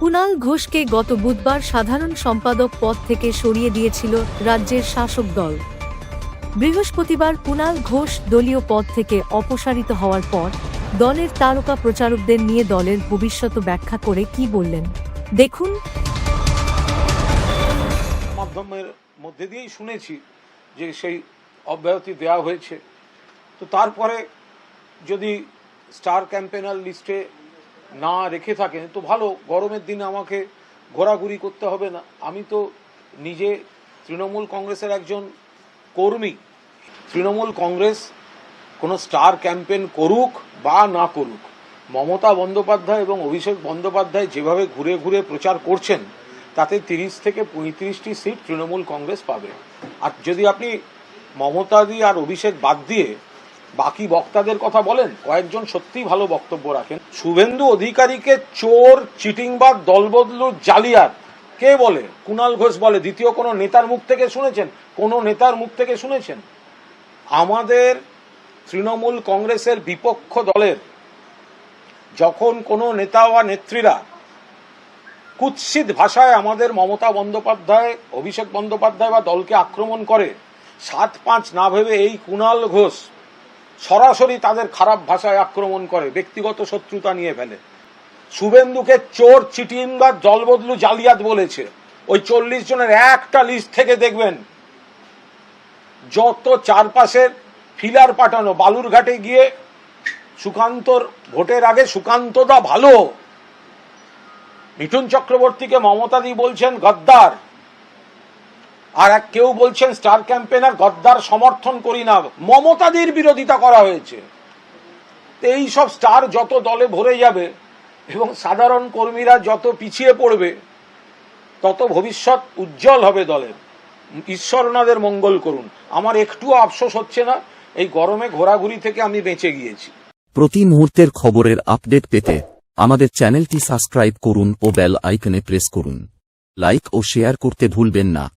কুণাল ঘোষকে গত বুধবার সাধারণ সম্পাদক পদ থেকে সরিয়ে দিয়েছিল রাজ্যের শাসক দল। বৃহস্পতিবার কুণাল ঘোষ দলীয় পদ থেকে অপসারিত হওয়ার পর দলের তারকা প্রচারকদের নিয়ে দলের ভবিষ্যৎ ব্যাখ্যা করে কি বললেন? দেখুন। মাধ্যমের মধ্যে দিয়েই শুনেছি যে সেই অব্যাহতি দেওয়া হয়েছে। তো তারপরে যদি স্টার ক্যাম্পেনার লিস্টে না রেখে থাকেন, তো ভালো, গরমের দিনে আমাকে ঘোরাঘুরি করতে হবে না। আমি তো নিজে তৃণমূল কংগ্রেসের একজন কর্মী। তৃণমূল কংগ্রেস কোনো স্টার ক্যাম্পেন করুক বা না করুক, মমতা বন্দ্যোপাধ্যায় এবং অভিষেক বন্দ্যোপাধ্যায় যেভাবে ঘুরে ঘুরে প্রচার করছেন, তাতে তিরিশ থেকে পঁয়ত্রিশটি সিট তৃণমূল কংগ্রেস পাবে। আর যদি আপনি মমতাদি আর অভিষেক বাদ দিয়ে বাকি বক্তাদের কথা বলেন, কয়েকজন সত্যিই ভালো বক্তব্য রাখেন। শুভেন্দু অধিকারীকে চোর চিটিংবাদ দলবদলু, জালিয়াত, কে বলে? কুণাল ঘোষ বলে। দ্বিতীয় কোনো নেতার মুখ থেকে শুনেছেন? কোনো নেতার মুখ থেকে শুনেছেন? আমাদের তৃণমূল কংগ্রেসের বিপক্ষ দলের যখন কোনো নেতা বা নেত্রীরা কুৎসিত ভাষায় আমাদের মমতা বন্দ্যোপাধ্যায়, অভিষেক বন্দ্যোপাধ্যায় বা দলকে আক্রমণ করে, সাত পাঁচ না ভেবে এই কুণাল ঘোষ সরাসরি তাদের খারাপ ভাষায় আক্রমণ করে, ব্যক্তিগত শত্রুতা নিয়ে ফেলে। শুভেন্দুকে চোর চিটিং বা দলবদলু জালিয়াত বলেছে। ওই চল্লিশ জনের একটা লিস্ট থেকে দেখবেন, যত চারপাশের ফিলার পাঠানো। বালুরঘাটে গিয়ে সুকান্তর ভোটের আগে সুকান্তদা ভালো। মিঠুন চক্রবর্তীকে মমতাদি বলছেন, গদ্দার। আর এক কেউ বলছেন, স্টার ক্যাম্পেনার গদ্দার সমর্থন করি না। মমতাদির বিরোধিতা করা হয়েছে। এই সব স্টার যত দলে ভরে যাবে এবং সাধারণ কর্মীরা যত পিছিয়ে পড়বে, তত ভবিষ্যৎ উজ্জ্বল হবে দলের। ঈশ্বর ওনাদের মঙ্গল করুন। আমার একটুও আফসোস হচ্ছে না, এই গরমে ঘোরাঘুরি থেকে আমি বেঁচে গিয়েছি। প্রতি মুহূর্তের খবরের আপডেট পেতে আমাদের চ্যানেলটি সাবস্ক্রাইব করুন ও বেল আইকনে প্রেস করুন। লাইক ও শেয়ার করতে ভুলবেন না।